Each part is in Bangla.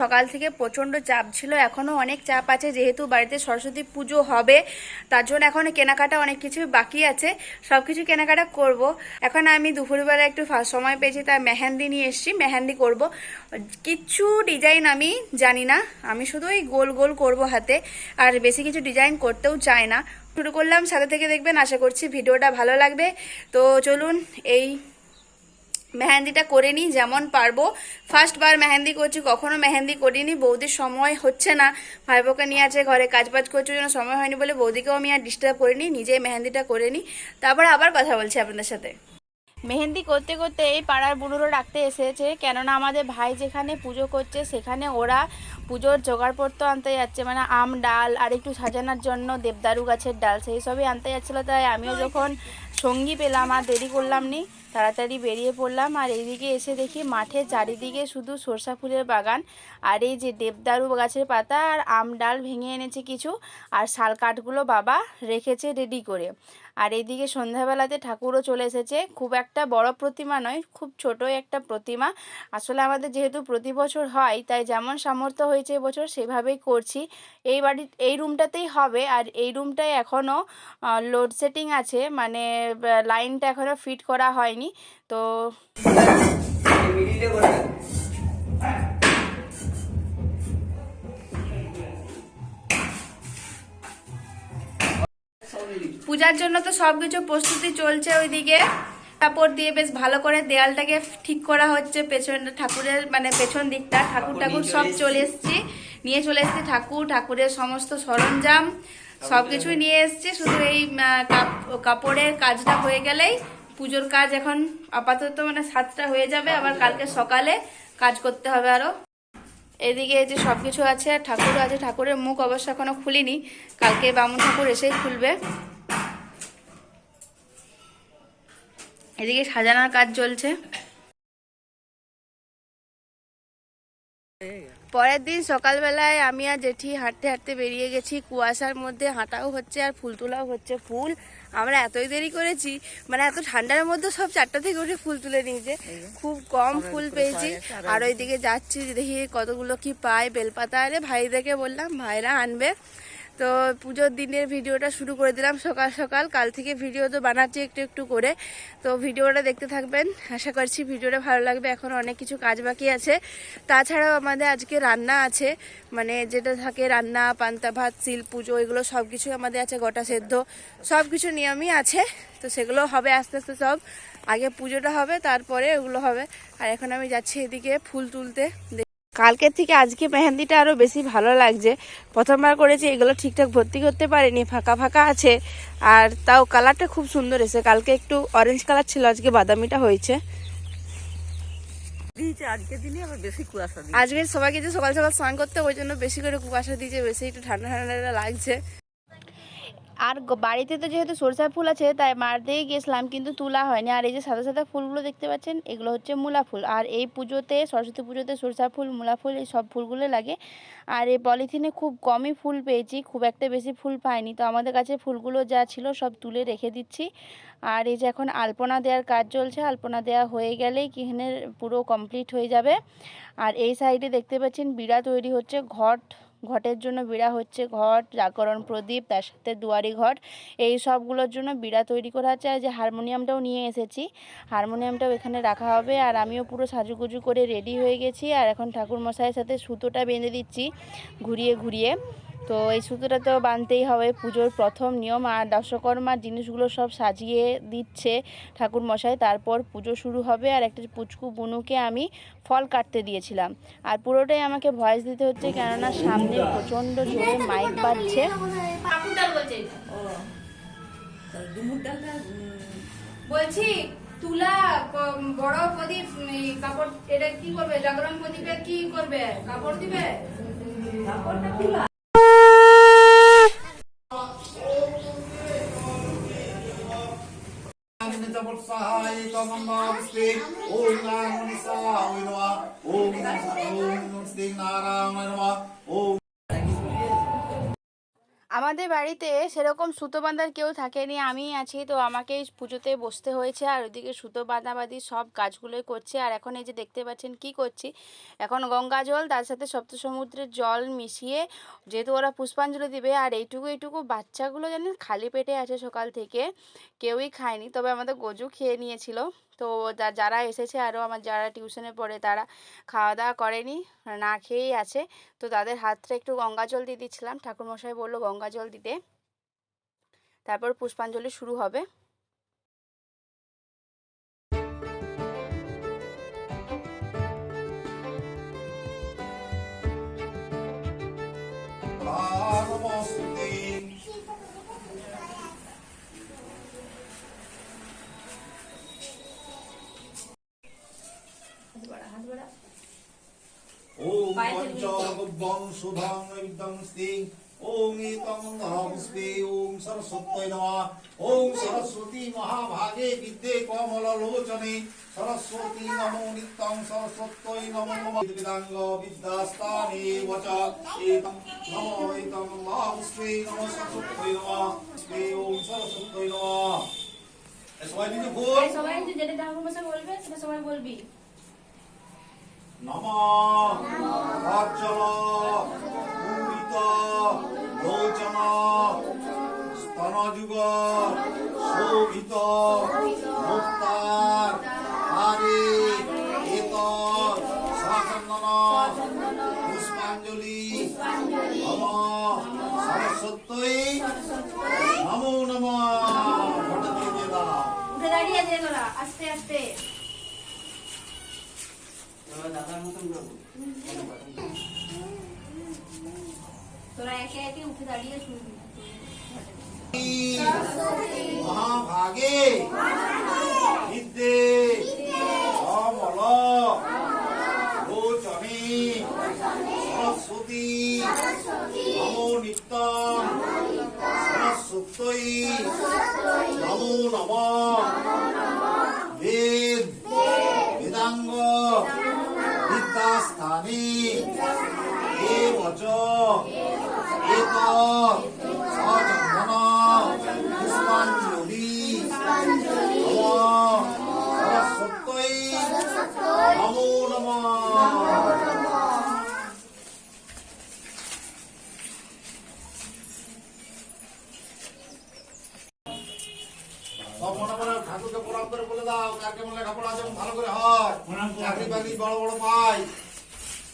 সকাল থেকে প্রচণ্ড চাপ ছিল, এখনও অনেক চাপ আছে, যেহেতু বাড়িতে সরস্বতী পুজো হবে, তার জন্য এখন কেনাকাটা অনেক কিছু বাকি আছে সব কিছু কেনাকাটা করব। এখন আমি দুপুরবেলা একটু সময় পেয়েছি, তাই মেহেন্দি নিয়ে এসেছি, মেহেন্দি করব। কিছু ডিজাইন আমি জানি না, আমি শুধু ওই গোল গোল করব হাতে, আর বেশি কিছু ডিজাইন করতেও চাই না। শুরু করলাম সাথে থেকে দেখবেন, আশা করছি ভিডিওটা ভালো লাগবে। তো চলুন, এই মেহেন্দিটা করে নিই, যেমন পারব। ফার্স্ট বার মেহেন্দি করছি, কখনো মেহেন্দি করিনি, বৌদির সময় হচ্ছে না। ভাই বোকে নিয়ে আছে ঘরে কাজ বাজ করছে জন্য সময় হয়নি বলে বৌদিকেও আমি আর ডিস্টার্ব করিনি, নিজেই মেহেন্দিটা করে নিই। তারপর আবার কথা বলছি আপনাদের সাথে। মেহেন্দি করতে করতে এই পাড়ার বুড়োরও ডাকতে এসেছে, কেননা আমাদের ভাই যেখানে পুজো করছে সেখানে ওরা পুজোর জোগাড়পত্র আনতে যাচ্ছে। মানে আম ডাল আর একটু সাজানোর জন্য দেবদারু গাছের ডাল সেই সবই আনতে যাচ্ছিল। তাই আমিও যখন সঙ্গী পেলাম আর দেরি করলাম নি তাড়াতাড়ি বেরিয়ে পড়লাম আর এইদিকে এসে দেখি মাঠে চারিদিকে শুধু সরষা ফুলের বাগান আর এই যে দেবদারু গাছের পাতা আর আম ডাল ভেঙে এনেছে কিছু। আর শাল কাঠগুলো বাবা রেখেছে রেডি করে। আর এইদিকে সন্ধ্যাবেলাতে ঠাকুরও চলে এসেছে। খুব একটা বড় প্রতিমা নয়, খুব ছোটই একটা প্রতিমা। আসলে আমাদের যেহেতু প্রতি বছর হয়, তাই যেমন সামর্থ্য হয়েছে এবছর সেভাবেই করছি। এই বাড়ি, এই রুমটাতেই হবে। আর এই রুমটায় এখনও লোডশেডিং আছে। মানে লাইনটা এখনও ফিট করা হয়নি। তো পূজার জন্য তো সব কিছু প্রস্তুতি চলছে ওইদিকে। কাপড় দিয়ে বেশ ভালো করে দেয়ালটাকে ঠিক করা হচ্ছে পেছন ঠাকুরের মানে পেছন দিকটা ঠাকুর ঠাকুর সব চলে এসছি। নিয়ে চলে এসছি ঠাকুর ঠাকুরের সমস্ত সরঞ্জাম সব কিছুই নিয়ে এসছি। শুধু এই কাপ- কাপড়ের কাজটা হয়ে গেলেই পুজোর কাজ এখন আপাতত মানে সাতটা হয়ে যাবে। আবার কালকে সকালে কাজ করতে হবে আরও। এদিকে যে সব কিছু আছে, আর ঠাকুরও আছে, ঠাকুরের মুখ অবশ্য এখনও খুলিনি। কালকে বামুন ঠাকুর এসেই খুলবে। এদিকে সাজানোর কাজ চলছে। পরের দিন সকালবেলায় আমি আর জেঠি হাঁটতে হাঁটতে বেরিয়ে গেছি। কুয়াশার মধ্যে হাঁটাও হচ্ছে, আর ফুল তোলাও হচ্ছে ফুল। আমরা এতই দেরি করেছি মানে এত ঠান্ডার মধ্যে সব চারটা থেকে উঠে ফুল তুলে নিয়েছে। খুব কম ফুল পেয়েছি। আর ওইদিকে যাচ্ছি দেখি কতগুলো কি পায় বেলপাতা। আরে ভাইদেরকে বললাম ভাইরা আনবে। তো পুজোর দিনের ভিডিওটা শুরু করে দিলাম সকাল সকাল। কাল থেকে ভিডিও তো বানাচ্ছি একটু একটু করে। তো ভিডিওটা দেখতে থাকবেন। আশা করছি ভিডিওটা ভালো লাগবে। এখন অনেক কিছু কাজ বাকি আছে। তাছাড়াও আমাদের আজকে রান্না আছে। মানে যেটা থাকে রান্না, পান্তা ভাত, সিল, পুজো, এগুলো সব কিছু আমাদের আছে, গোটা সেদ্ধ। সব কিছু নিয়মই আছে। তো সেগুলো হবে আস্তে আস্তে সব। আগে পুজোটা হবে, তারপরে ওগুলো হবে। আর এখন আমি যাচ্ছি এদিকে ফুল তুলতে। কালকের থেকে আজকে মেহেন্দিটা আরও বেশি ভালো লাগছে। প্রথমবার করেছি এগুলো ঠিকঠাক ভর্তি করতে পারিনি ফাঁকা ফাঁকা আছে। আর তাও কালারটা খুব সুন্দর এসে কালকে একটু অরেঞ্জ কালার ছিল আজকে বাদামিটা হয়েছে। দিয়েছে আজকে দিনে বেশি কুয়াশা আজকে সবাইকে যে সকাল সকাল স্নান করতে ওই জন্য বেশি করে কুয়াশা দিয়েছে বেশি একটু ঠান্ডা ঠান্ডা লাগছে। আর বাড়িতে তো যেহেতু সরষা ফুল আছে, তাই মারতেই গেছিলাম, কিন্তু তোলা হয়নি। আর এই যে সাদা সাদা ফুলগুলো দেখতে পাচ্ছেন, এগুলো হচ্ছে মূলা ফুল। আর এই পুজোতে, সরস্বতী পুজোতে সরষা ফুল, মূলা ফুল, এই সব ফুলগুলো লাগে। আর এই পলিথিনে খুব কমই ফুল পেয়েছি, খুব একটা বেশি ফুল পাইনি। তো আমাদের কাছে ফুলগুলো যা ছিল সব তুলে রেখে দিচ্ছি। আর এই যে এখন আলপনা দেওয়ার কাজ চলছে, আলপনা দেওয়া হয়ে গেলেই কিহেনের পুরো কমপ্লিট হয়ে যাবে। আর এই সাইডে দেখতে পাচ্ছেন বিড়া তৈরি হচ্ছে, ঘট ঘটের জন্য বিড়া হচ্ছে ঘট জাগরণ প্রদীপ, তার সাথে দুয়ারি ঘট। এই সবগুলোর জন্য বিড়া তৈরি করা হচ্ছে। আর যে হারমোনিয়ামটাও নিয়ে এসেছি। হারমোনিয়ামটাও এখানে রাখা হবে। আর আমিও পুরো সাজুগুজু করে রেডি হয়ে গেছি। আর এখন ঠাকুর মশাইয়ের সাথে সুতোটা বেঁধে দিচ্ছি ঘুরিয়ে ঘুরিয়ে। তো এই সুতোটা তো বানতেই হবে পুজোর প্রথম নিয়ম আর দশকর্মার জিনিসগুলো সব সাজিয়ে দিচ্ছে ঠাকুর মশাই তারপর পুজো শুরু হবে আর একটা পুচকু বুনুকে আমি ফল কাটতে দিয়েছিলাম। আর পুরোটাই আমাকে ভয়েস দিতে হচ্ছে কেননা সামনে প্রচণ্ড জোরে মাইক বাড়ছে বলছি। তুলা বড় প্রদীপ কাপড় এটা কি করবে? জাগরণ কি করবে? কাপড় দিবে? কাপড়টা তুলা। ॐ ॐ ॐ আমাদের বাড়িতে সেরকম সুতো বাঁধার কেউ থাকেনি আমি আছি। তো আমাকে পুজোতে বসতে হয়েছে আর ওদিকে সুতো বাঁধাবাঁধি সব কাজগুলোই করছে। আর এখন এই যে দেখতে পাচ্ছেন কি করছি, এখন গঙ্গা জল, তার সাথে সপ্ত সমুদ্রের জল মিশিয়ে যেহেতু ওরা পুষ্পাঞ্জলি দিবে আর এইটুকু এইটুকু বাচ্চাগুলো জানেন খালি পেটে আছে সকাল থেকে, কেউই খায়নি। তবে আমাদের গজু খেয়ে নিয়েছিল। তো যারা এসেছে আরও আমার যারা টিউশনে পড়ে তারা খাওয়া দাওয়া করেনি, না খেয়েই আছে। তো তাদের হাতটা একটু গঙ্গা জল দিয়ে দিচ্ছিলাম। ঠাকুরমশাই বলল গঙ্গা জল দিতে। তারপর পুষ্পাঞ্জলি শুরু হবে। হাত বাড়া হাত বাড়া। ওম পঞ্চগব্বং শুভং বিদ্যং মহাভাগে বিদ্যে কমল লোচনে। সরস্বতী নমো নিত্যং সরস্বতী নমো বিদাঙ্গ বিদ্যাস্তানে বচ। এতং নমো এতং নমস্তে নমঃ সরস্বতী নমঃ। স্তে ওম সরস্বতী নমঃ। সবাই নিজে বল। সবাই যেটা ধর্ম ভাষা বলবে সেটা সবাই বলবি। নম অর্চল পূরিত লোচন স্তনযুগ শোভিত মুক্তার হারে এত সচন্দন পুষ্পাঞ্জলি নম সরস্বত্যই নমো নম উঠে দাঁড়িয়ে দিয়ে তোরা আস্তে আস্তে তোরা একে একে উঠে দাঁড়িয়ে শুনবি মহাভাগে বিদ্যে অমল লোচনে সরস্বতী নমো নিত্যম সরস্বত্যই নমো নম বেদ বেদাঙ্গ বিদ্যাস্থানে এ বচ মনে মনে ঠাকুরকে প্রণাম করে বলে দাও কার কেমন লেখাপড়া যেমন ভালো করে হয় চাকরি বাকরি বড় বড় এবারে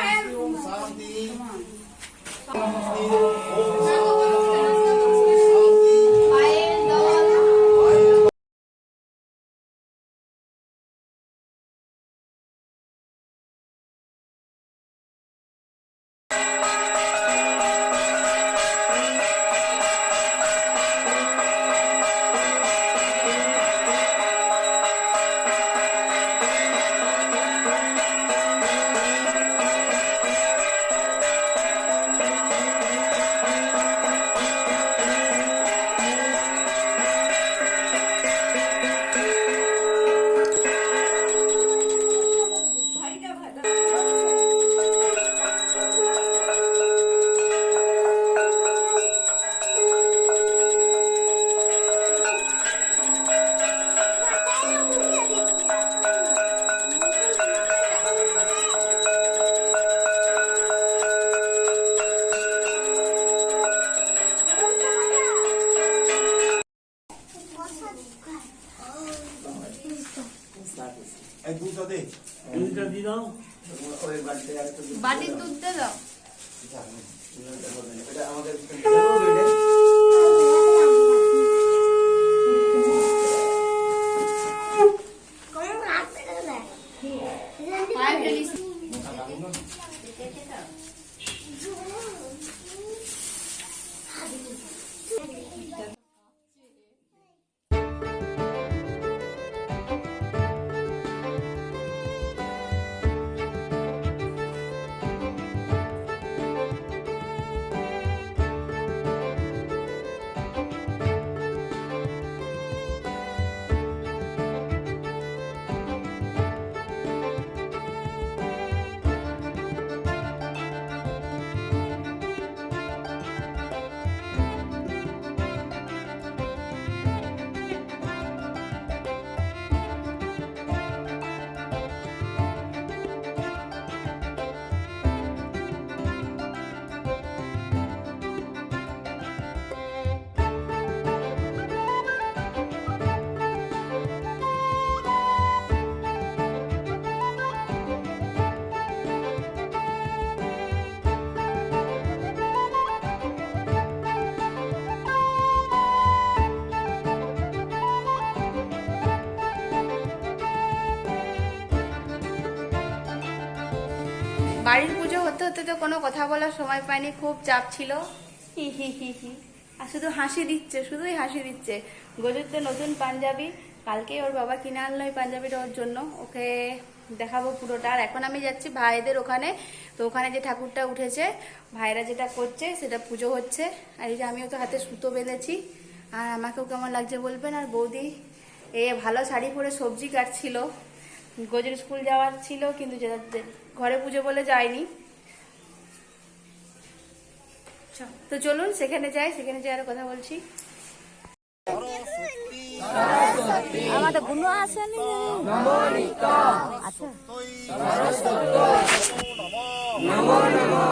శాంతి ఓం శాంతి এই দুটো দে বাটির দুধ দে দাও। পায়ে ফেলিস বাড়ির পুজো হতে হতে তো কোনো কথা বলার সময় পাইনি, খুব চাপ ছিল। আর শুধু হাসি দিচ্ছে, শুধুই হাসি দিচ্ছে। গজুর তো নতুন পাঞ্জাবি কালকেই ওর বাবা কিনে আনলো এই পাঞ্জাবিটা ওর জন্য। ওকে দেখাবো পুরোটা। আর এখন আমি যাচ্ছি ভাইদের ওখানে। তো ওখানে যে ঠাকুরটা উঠেছে, ভাইরা যেটা করছে, সেটা পুজো হচ্ছে। আর এই যে আমিও তো হাতে সুতো বেঁধেছি। আর আমাকেও কেমন লাগছে বলবেন? আর বৌদি, এ ভালো শাড়ি পরে সবজি কাটছিল। গজের স্কুল যাওয়ার ছিল কিন্তু ঘরে পুজো বলে যায়নি। তো চলুন সেখানে যাই সেখানে যাই আরও কথা বলছি। আমাদের আসেনি। আচ্ছা। নমো নমো।